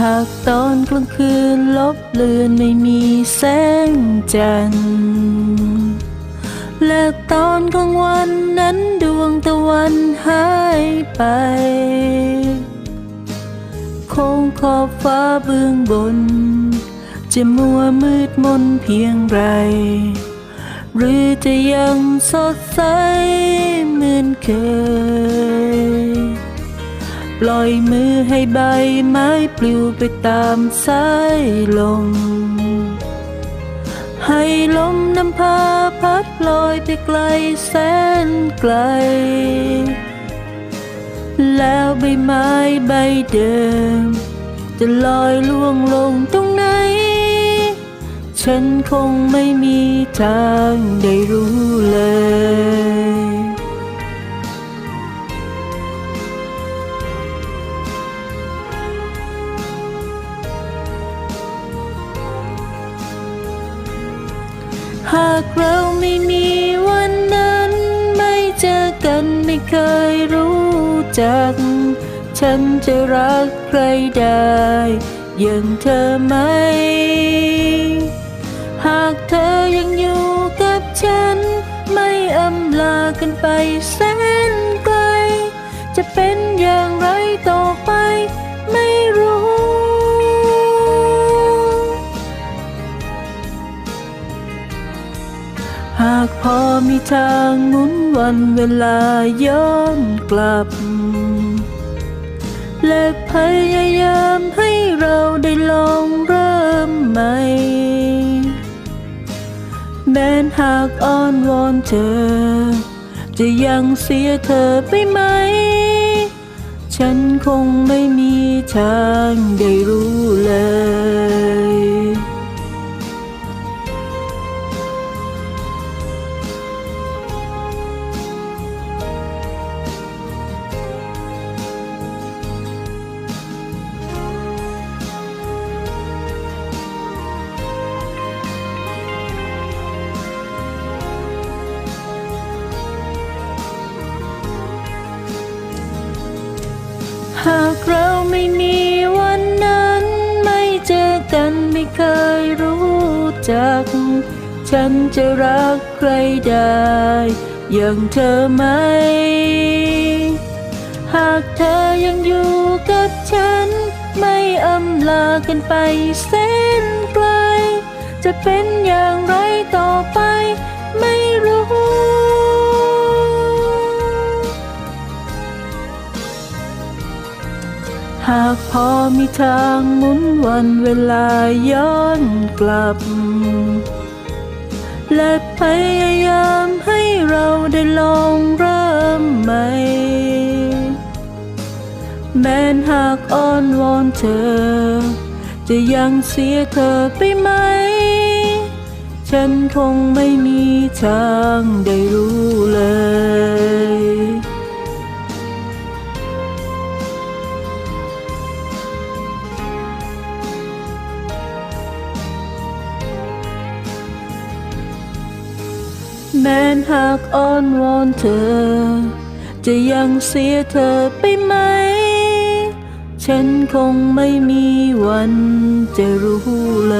หากตอนกลางคืนลบเลือนไม่มีแสงจันทร์และตอนกลางวันนั้นดวงตะวันหายไป คงขอบฟ้าเบื้องบน จะมัวมืดมนเพียงไร หรือจะยังสดใสเหมือนเคย ล่อยมือให้ใบไม้ปลิวไปตามสายลม ให้ลมนำพาพัดลอยไปไกลแสนไกล แล้วใบไม้ใบเดิม จะลอยล่วงลงตรงไหน ฉันคงไม่มีทางได้รู้เลยากเราไม่มีวันนั้น ไม่เจอกันไม่เคยรู้จัก ฉันจะรักใครได้ อย่างเธอไหม หากเธอยังอยู่กับฉัน ไม่อำลากันไปแสนไกล จะเป็นากพอมีทางหมุนวันเวลาย้อนกลับ และพยายามให้เราได้ลองเริ่มใหม่แม้นหากอ้อนวอนเธอ จะยังเสียเธอไปไหม ฉันคงไม่มีทางได้รู้เลย หากเราไม่มีวันนั้น ไม่เจอกันไม่เคยรู้จัก ฉันจะรักใครได้ อย่างเธอไหม หากเธอยังอยู่กับฉัน ไม่อำลากันไปแสนไกล จะเป็นอย่างไรต่อไป หากพอมีทางหมุนวันเวลาย้อนกลับ และพยายามให้เราได้ลองเริ่มใหม่ แม้นหากอ้อนวอนเธอ จะยังเสียเธอไปไหม ฉันคงไม่มีทางได้รู้เลย แม้นหากอ้อนวอนเธอ จะยังเสียเธอไปไหม ฉันคงไม่มีวันจะรู้เล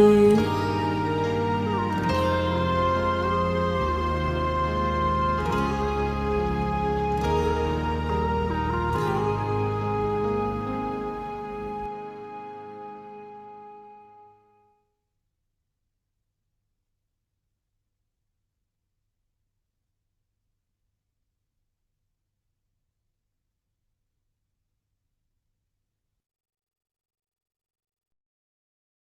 ย